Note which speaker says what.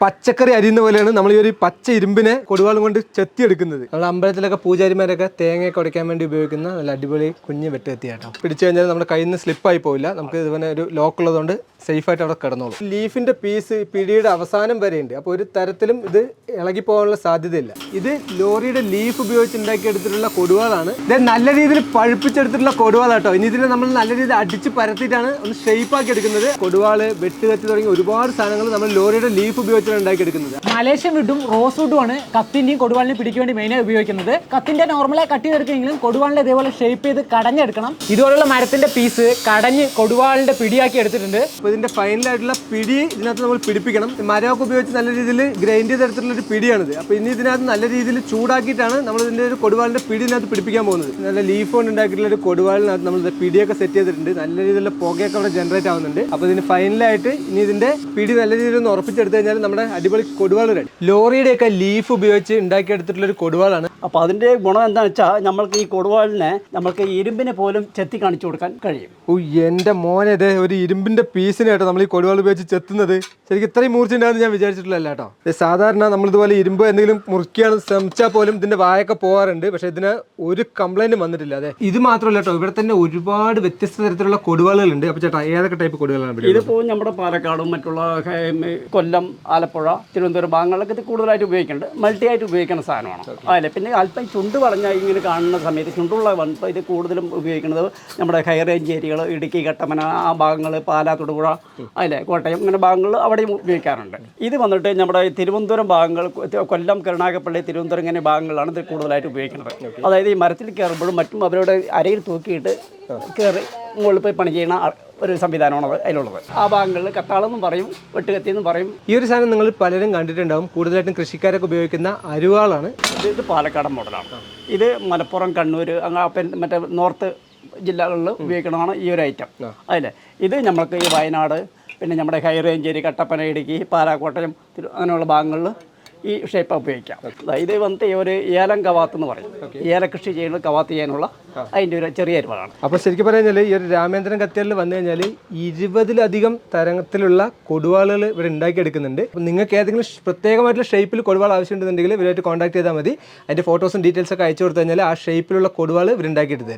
Speaker 1: പച്ചക്കറി അരിയുന്ന പോലെയാണ് നമ്മൾ ഈ ഒരു പച്ച ഇരുമ്പിനെ കൊടുവാളും കൊണ്ട് ചെത്തിയെടുക്കുന്നത്. നമ്മൾ അമ്പലത്തിലൊക്കെ പൂജാരിമാരൊക്കെ തേങ്ങയൊക്കെ ഉടയ്ക്കാൻ വേണ്ടി ഉപയോഗിക്കുന്ന നല്ല അടിപൊളി കുഞ്ഞ് വെട്ടുകത്തി കേട്ടോ പിടിച്ചു കഴിഞ്ഞാൽ നമ്മുടെ കയ്യിൽ നിന്ന് സ്ലിപ്പായി പോവില്ല. നമുക്ക് ഇതുപോലെ ഒരു ലോക്ക് ഉള്ളതുകൊണ്ട് സേഫായിട്ട് അവിടെ കിടന്നോളൂ. ലീഫിന്റെ പീസ് പിടിയുടെ അവസാനം വരെ ഉണ്ട് അപ്പോൾ ഒരു തരത്തിലും ഇത് ഇളകി പോകാനുള്ള സാധ്യതയില്ല. ഇത് ലോറിയുടെ ലീഫ് ഉപയോഗിച്ച് ഉണ്ടാക്കിയെടുത്തിട്ടുള്ള കൊടുവാളാണ്. ഇത് നല്ല രീതിയിൽ പഴുപ്പിച്ചെടുത്തിട്ടുള്ള കൊടുവാളാട്ടോ. ഇനി ഇതിനെ നമ്മൾ നല്ല രീതിയിൽ അടിച്ച് പരത്തിയിട്ടാണ് ഒന്ന് ഷെയ്പ്പാക്കി എടുക്കുന്നത്. കൊടുവാൾ വെട്ടുകത്തി തുടങ്ങി ഒരുപാട് സാധനങ്ങൾ നമ്മൾ ലോറിയുടെ ലീഫ് ഉപയോഗിച്ചാണ് ഉണ്ടാക്കിയെടുക്കുന്നത്
Speaker 2: മലേഷ്യൻ വിട്ടും റോസ് വുഡും ആണ് കത്തിന്റെയും കൊടുവാളിനെയും പിടിക്കാൻ വേണ്ടി മെയിനായി ഉപയോഗിക്കുന്നത്. കത്തിന്റെ നോർമലായി കട്ട് ചെയ്തെടുക്കുമെങ്കിലും കൊടുവാളിനെ ഇതേപോലെ ഷേപ്പ് ചെയ്ത് കടഞ്ഞെടുക്കണം. ഇതുപോലുള്ള മരത്തിന്റെ പീസ് കടഞ്ഞ് കൊടുവാളിന്റെ പിടിയാക്കി എടുത്തിട്ടുണ്ട്.
Speaker 1: അപ്പോൾ ഇതിന്റെ ഫൈനലായിട്ടുള്ള പിടി ഇതിനകത്ത് നമ്മൾ പിടിപ്പിക്കണം. മരമൊക്കെ ഉപയോഗിച്ച് നല്ല രീതിയിൽ ഗ്രൈൻഡ് ചെയ്തെടുത്തിട്ടുള്ള ഒരു പിടിയാണിത്. അപ്പോൾ ഇനി ഇതിനകത്ത് നല്ല രീതിയിൽ ചൂടാക്കിയിട്ടാണ് നമ്മൾ ഇതിന്റെ ഒരു കൊടുവാളിന്റെ പിടി ഇതിനകത്ത് പിടിപ്പിക്കാൻ പോകുന്നത്. നല്ല ലീഫ് കൊണ്ട് ഉണ്ടാക്കിയിട്ടുള്ള ഒരു കൊടുവാളിനകത്ത് നമ്മൾ പിടിയൊക്കെ സെറ്റ് ചെയ്തിട്ടുണ്ട്. നല്ല രീതിയിലുള്ള പുകയൊക്കെ അവിടെ ജനറേറ്റ് ആവുന്നുണ്ട്. അപ്പോൾ ഇതിന് ഫൈനലായിട്ട് ഇനി ഇതിന്റെ പിടി നല്ല രീതിയിൽ ഒന്ന് ഉറപ്പിച്ചെടുത്ത് കഴിഞ്ഞാൽ നമ്മുടെ അടിപൊളി കൊടുവാൾ റെഡി ലോറിയുടെയൊക്കെ ലീഫ് ഉപയോഗിച്ച് ഉണ്ടാക്കിയെടുത്തിട്ടുള്ള ഒരു കൊടുവാളാണ്.
Speaker 3: അപ്പോൾ അതിന്റെ ഗുണം എന്താണെന്ന് വെച്ചാൽ നമ്മൾക്ക് ഈ കൊടുവാളിനെ നമ്മൾക്ക് ഇരുമ്പിനെ പോലും ചെത്തി കാണിച്ചു കൊടുക്കാൻ കഴിയും.
Speaker 1: ഓ എന്റെ മോനെ ഇത് ഒരു ഇരുമ്പിന്റെ പീസിനെ കേട്ടോ നമ്മൾ ഈ കൊടുവാൾ ഉപയോഗിച്ച് ചെത്തുന്നത്. ശരിക്കും ഇത്രയും മൂർച്ച ഞാൻ വിചാരിച്ചിട്ടില്ല കേട്ടോ. സാധാരണ നമ്മൾ ഇതുപോലെ ഇരുമ്പ് എന്തെങ്കിലും മുറിക്കുകയാണ് ശ്രമിച്ചാൽ പോലും ഇതിന്റെ വായൊക്കെ പോകാറുണ്ട്. പക്ഷെ ഇതിന് ഒരു കംപ്ലൈന്റ് വന്നിട്ടില്ല. അതെ ഇത് മാത്രമല്ല കേട്ടോ ഇവിടെ തന്നെ ഒരുപാട് വ്യത്യസ്ത തരത്തിലുള്ള കൊടുവാളുകളുണ്ട്. അപ്പോൾ ചേട്ടാ ഏതൊക്കെ ടൈപ്പ് കൊടുവാളാണ് ഇതിപ്പോ?
Speaker 3: ഇതിപ്പോൾ നമ്മുടെ പാലക്കാടും മറ്റുള്ള കൊല്ലം ആലപ്പുഴ തിരുവനന്തപുരം ഭാഗങ്ങളിലൊക്കെ ഇത് കൂടുതലായിട്ട് ഉപയോഗിക്കുന്നുണ്ട്. മൾട്ടി ആയിട്ട് ഉപയോഗിക്കുന്ന സാധനമാണ്. അതല്ലേ? പിന്നെ അല്പം ചുണ്ട് വളഞ്ഞ ഇങ്ങനെ കാണുന്ന സമയത്ത് ചുണ്ടുള്ള വന്നപ്പോൾ ഇത് കൂടുതലും ഉപയോഗിക്കുന്നത് നമ്മുടെ ഹൈ റേഞ്ച് ഏരിയകൾ ഇടുക്കി ഘട്ടമന ആ ഭാഗങ്ങൾ പാലാ തൊടുപുഴ അല്ലേ? കോട്ടയം ഇങ്ങനെ ഭാഗങ്ങൾ അവിടെയും ഉപയോഗിക്കാറുണ്ട്. ഇത് വന്നിട്ട് നമ്മുടെ തിരുവനന്തപുരം ഭാഗങ്ങൾ കൊല്ലം കരുണാകപ്പള്ളി തിരുവനന്തപുരം ഇങ്ങനെ ഭാഗങ്ങളാണ് ഇത് കൂടുതലായിട്ട് ഉപയോഗിക്കുന്നത്. അതായത് ഈ മരത്തിൽ കയറുമ്പോഴും മറ്റും അവരുടെ അരയിൽ തൂക്കിയിട്ട് കയറി മുകളിൽ പോയി പണി ചെയ്യണ ഒരു സംവിധാനമാണ് അത് അതിലുള്ളത്. ആ ഭാഗങ്ങളിൽ കത്താളെന്നും പറയും വെട്ടുകത്തി എന്നും പറയും.
Speaker 1: ഈ ഒരു സാധനം നിങ്ങൾ പലരും കണ്ടിട്ടുണ്ടാവും. കൂടുതലായിട്ടും കൃഷിക്കാരൊക്കെ ഉപയോഗിക്കുന്ന അരുവാളാണ്.
Speaker 3: ഇത് പാലക്കാട് പാലക്കാടൻ മോഡലാണ്. ഇത് മലപ്പുറം കണ്ണൂർ അങ്ങനെ മറ്റേ നോർത്ത് ജില്ലകളിൽ ഉപയോഗിക്കണതാണ് ഈ ഒരു ഐറ്റം അതിലെ ഇത് നമ്മൾക്ക് ഈ വയനാട് പിന്നെ നമ്മുടെ high range area Kattappana Idukki പാലാക്കോട്ടയം അങ്ങനെയുള്ള ഭാഗങ്ങളിൽ ഈ ഷേപ്പ് ഉപയോഗിക്കാം. ഇത് വന്നിട്ട് ഒരു ഏലം കവാത്ത് എന്ന് പറയും. ഏലകൃഷി ചെയ്യുന്ന കവാത്ത് ചെയ്യാനുള്ള അതിന്റെ ഒരു ചെറിയ അരുവാണ്.
Speaker 1: അപ്പോൾ ശരിക്കും പറഞ്ഞാൽ ഈ ഒരു രാമേന്ദ്രൻ കത്തിയാലിൽ വന്നു കഴിഞ്ഞാൽ ഇരുപതിലധികം തരത്തിലുള്ള കൊടുവാളുകൾ ഇവിടെ ഉണ്ടാക്കിയെടുക്കുന്നുണ്ട്. അപ്പോൾ നിങ്ങൾക്ക് ഏതെങ്കിലും പ്രത്യേകമായിട്ടുള്ള ഷേപ്പിൽ കൊടുവാൾ ആവശ്യമുണ്ടെന്നുണ്ടെങ്കിൽ ഇവരായിട്ട് കോൺടാക്ട് ചെയ്താൽ മതി. അതിന്റെ ഫോട്ടോസും ഡീറ്റെയിൽസ് ഒക്കെ അയച്ചു കൊടുത്തു കഴിഞ്ഞാൽ ആ ഷേപ്പിലുള്ള കൊടുവാൾ ഇവരുണ്ടാക്കിയിട്ട് തരും.